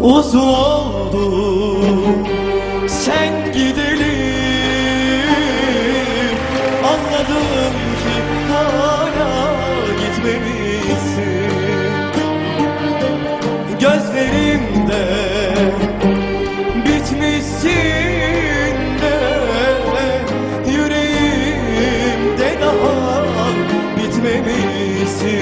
uzun oldu. Sen gidelim. Anladım ki hala gitmemişsin Gözlerimde bitmişsin de Yüreğimde daha bitmemişsin.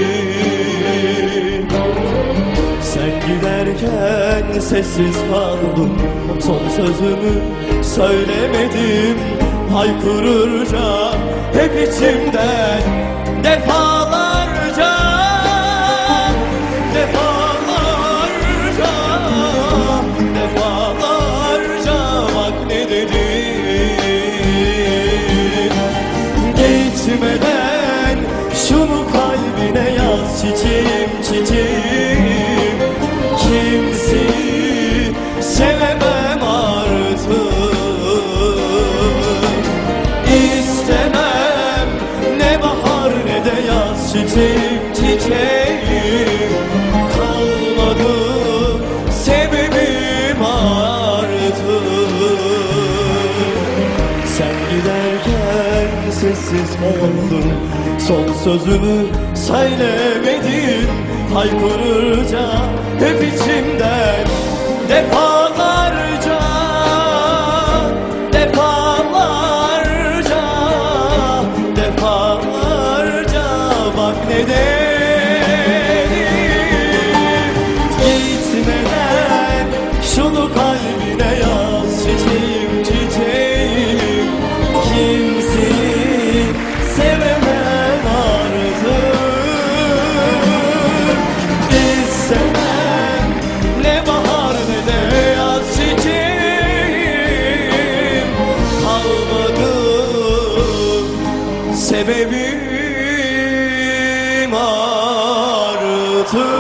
Sen giderken sessiz kaldım. Son sözümü söylemedim. Haykırırca hep içimden Defalarca Defalarca Defalarca bak ne dedim. Geçmeden şunu çiçeğim çiçeğim Kalmadı sebebim artık. Sen giderken sessiz kaldım Son sözümü söylemedin. Haykırırca hep içimden sebebim artık